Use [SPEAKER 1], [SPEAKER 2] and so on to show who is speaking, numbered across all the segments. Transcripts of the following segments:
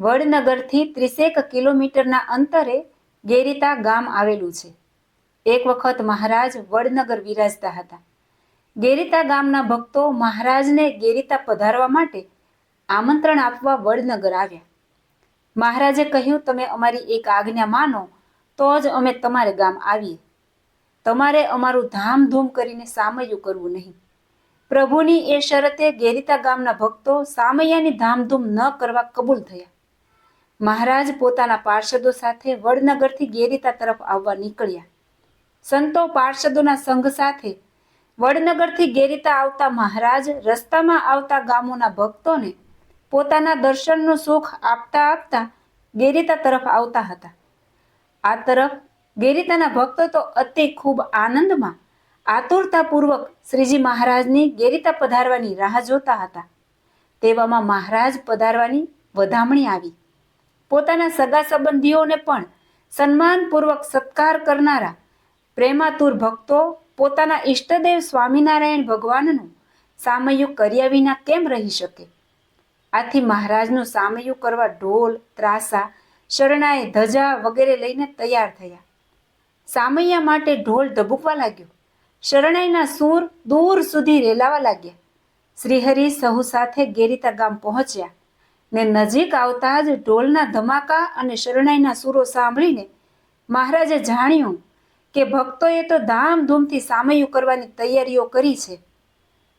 [SPEAKER 1] વડનગરથી ત્રીસેક કિલોમીટરના અંતરે ગેરીતા ગામ આવેલું છે. એક વખત મહારાજ વડનગર વિરાજતા હતા. ગેરીતા ગામના ભક્તો મહારાજને ગેરીતા પધારવા માટે આમંત્રણ આપવા વડનગર આવ્યા. મહારાજે કહ્યું, તમે અમારી એક આજ્ઞા માનો, તો જ અમે તમારે ગામ આવીએ. તમારે અમારું ધામધૂમ કરીને સામયું કરવું નહીં. પ્રભુની એ શરતે ગેરીતા ગામના ભક્તો સામૈયાની ધામધૂમ ન કરવા કબૂલ થયા. મહારાજ પોતાના પાર્ષદો સાથે વડનગરથી ગેરીતા તરફ આવવા નીકળ્યા. સંતો પાર્ષદોના સંઘ સાથે વડનગરથી ગેરીતા આવતા મહારાજ રસ્તામાં આવતા ગામોના ભક્તોને પોતાના દર્શનનું સુખ આપતા આપતા ગેરીતા તરફ આવતા હતા. આ તરફ ગેરીતાના ભક્તો તો અતિ ખૂબ આનંદમાં આતુરતાપૂર્વક શ્રીજી મહારાજની ગેરીતા પધારવાની રાહ જોતા હતા. તેવામાં મહારાજ પધારવાની વધામણી આવી. પોતાના સગા સંબંધીઓને પણ સન્માનપૂર્વક સત્કાર કરનારા પ્રેમાતુર ભક્તો પોતાના ઈષ્ટદેવ સ્વામિનારાયણ ભગવાનનું સામયું કર્યા વિના કેમ રહી શકે? આથી મહારાજનું સામયું કરવા ઢોલ, ત્રાસા શરણાએ ધજા વગેરે લઈને તૈયાર થયા. સામૈયા માટે ઢોલ ધબૂકવા લાગ્યો. શરણાઈના સૂર દૂર સુધી રેલાવા લાગ્યા. શ્રીહરિ સહુ સાથે ગેરીતા ગામ પહોંચ્યા. ને નજીક આવતા જ ઢોલના ધમાકા અને શરણાઈના સૂરો સાંભળીને મહારાજે જાણ્યું કે ભક્તોએ તો ધામધૂમથી સામયું કરવાની તૈયારીઓ કરી છે.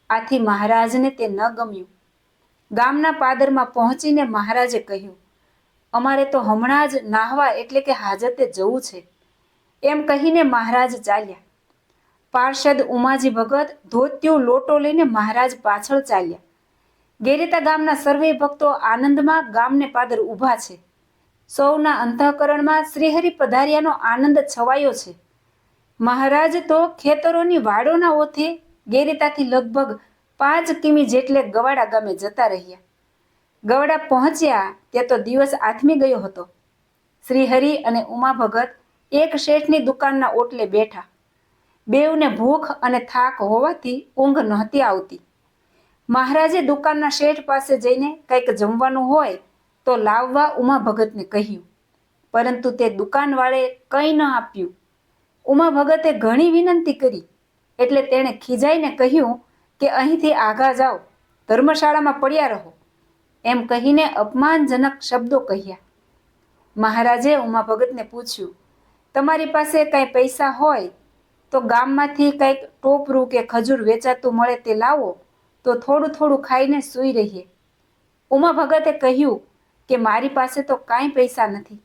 [SPEAKER 1] આથી મહારાજને તે ન ગમ્યું. ગામના પાદરમાં પહોંચીને મહારાજે કહ્યું, અમારે તો હમણાં જ નાહવા એટલે કે હાજતે જવું છે. એમ કહીને મહારાજ ચાલ્યા. પાર્ષદ ઉમાજી ભગત ધોત્યું લોટો લઈને મહારાજ પાછળ ચાલ્યા. ગેરીતા ગામના સર્વે ભક્તો આનંદમાં ગામને પાદર ઊભા છે. સૌના અંતઃકરણમાં શ્રીહરિ પધાર્યાનો આનંદ છવાયો છે. મહારાજ તો ખેતરોની વાડોના ઓથે ગેરેતાથી લગભગ પાંચ કિમી જેટલે ગવાડા ગામે જતા રહ્યા. ગવાડા પહોંચ્યા ત્યાં તો દિવસ આથમી ગયો હતો. શ્રીહરિ અને ઉમા ભગત એક શેઠની દુકાનના ઓટલે બેઠા. બેવને ભૂખ અને થાક હોવાથી ઊંઘ નહોતી આવતી. મહારાજે દુકાનના શેઠ પાસે જઈને કંઈક જમવાનું હોય તો લાવવા ઉમા ભગતને કહ્યું. પરંતુ તે દુકાનવાળે કંઈ ન આપ્યું. ઉમા ભગતે ઘણી વિનંતી કરી. એટલે તેણે ખીજાઈને કહ્યું કે અહીંથી આઘા જાઓ, ધર્મશાળામાં પડ્યા રહો. એમ કહીને અપમાનજનક શબ્દો કહ્યા. મહારાજે ઉમા ભગતને પૂછ્યું, તમારી પાસે કાંઈ પૈસા હોય તો ગામમાંથી કંઈક ટોપરું કે ખજૂર વેચાતું મળે તે લાવો. તો થોડું થોડું ખાઈને સૂઈ રહીએ. ઉમા ભગતે કહ્યું કે મારી પાસે તો કાંઈ પૈસા નથી.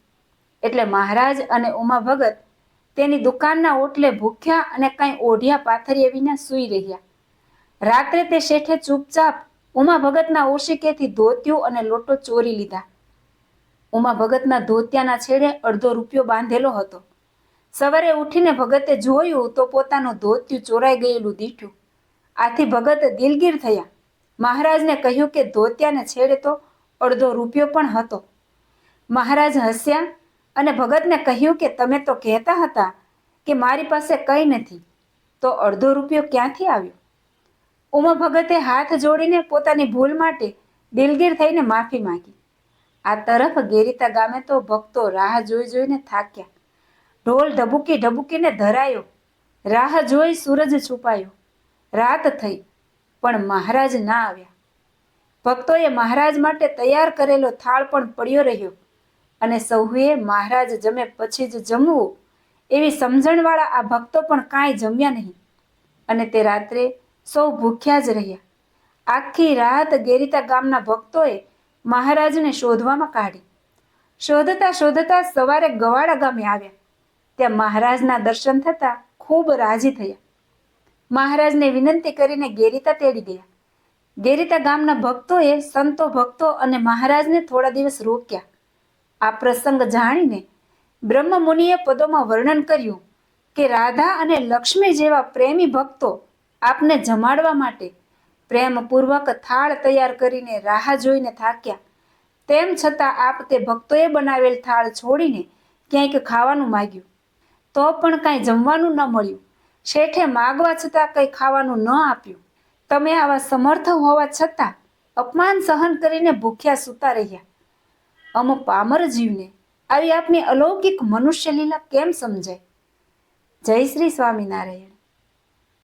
[SPEAKER 1] એટલે મહારાજ અને ઉમા ભગત તેની દુકાનના ઓટલે ભૂખ્યા અને કાંઈ ઓઢિયા પાથરીએ વિના સૂઈ રહ્યા. રાત્રે તે શેઠે ચૂપચાપ ઉમા ભગતના ઓશિકેથી ધોત્યું અને લોટો ચોરી લીધા. ઉમા ભગતના ધોતિયાના છેડે અડધો રૂપિયો બાંધેલો હતો. સવારે ઉઠીને ભગતે જોયું તો પોતાનું ધોત્યું ચોરાઈ ગયેલું દીઠું. આથી ભગત દિલગીર થયા. મહારાજને કહ્યું કે ધોતિયાને છેડે તો અડધો રૂપિયો પણ હતો. મહારાજ હસ્યા અને ભગતને કહ્યું કે તમે તો કહેતા હતા કે મારી પાસે કંઈ નથી, તો અડધો રૂપિયો ક્યાંથી આવ્યો? ઉમા ભગતે હાથ જોડીને પોતાની ભૂલ માટે દિલગીર થઈને માફી માંગી. આ તરફ ગેરીતા ગામે તો ભક્તો રાહ જોઈ જોઈને થાક્યા. ઢોલ ઢબુકી ઢબુકીને ધરાયો. રાહ જોઈ સૂરજ છુપાયો. રાત થઈ, પણ મહારાજ ના આવ્યા. ભક્તોએ મહારાજ માટે તૈયાર કરેલો થાળ પણ પડ્યો રહ્યો અને સૌએ મહારાજ જમે પછી જ જમવું એવી સમજણવાળા આ ભક્તો પણ કાંઈ જમ્યા નહીં અને તે રાત્રે સૌ ભૂખ્યા જ રહ્યા. આખી રાત ગેરીતા ગામના ભક્તોએ મહારાજને શોધવામાં કાઢી. શોધતા શોધતા સવારે ગવાડા ગામે આવ્યા. ત્યાં મહારાજના દર્શન થતાં ખૂબ રાજી થયા. મહારાજને વિનંતી કરીને ગેરીતા તેડી ગયા. ગેરીતા ગામના ભક્તોએ, સંતો ભક્તો અને મહારાજને થોડા દિવસ રોક્યા. આ પ્રસંગ જાણીને બ્રહ્મ મુનિએ પદોમાં વર્ણન કર્યું કે રાધા અને લક્ષ્મી જેવા પ્રેમી ભક્તો આપને જમાડવા માટે પ્રેમપૂર્વક થાળ તૈયાર કરીને રાહ જોઈને થાક્યા. તેમ છતાં આપ તે ભક્તોએ બનાવેલ થાળ છોડીને ક્યાંક ખાવાનું માગ્યું. તો પણ કાંઈ જમવાનું ન મળ્યું. શેઠે માગવા છતાં કંઈ ખાવાનું ન આપ્યું. તમે આવા સમર્થ હોવા છતાં અપમાન સહન કરીને ભૂખ્યા સૂતા રહ્યા. અમ પામર જીવને આવી આપની અલૌકિક મનુષ્ય લીલા કેમ સમજાય? જય શ્રી સ્વામિનારાયણ.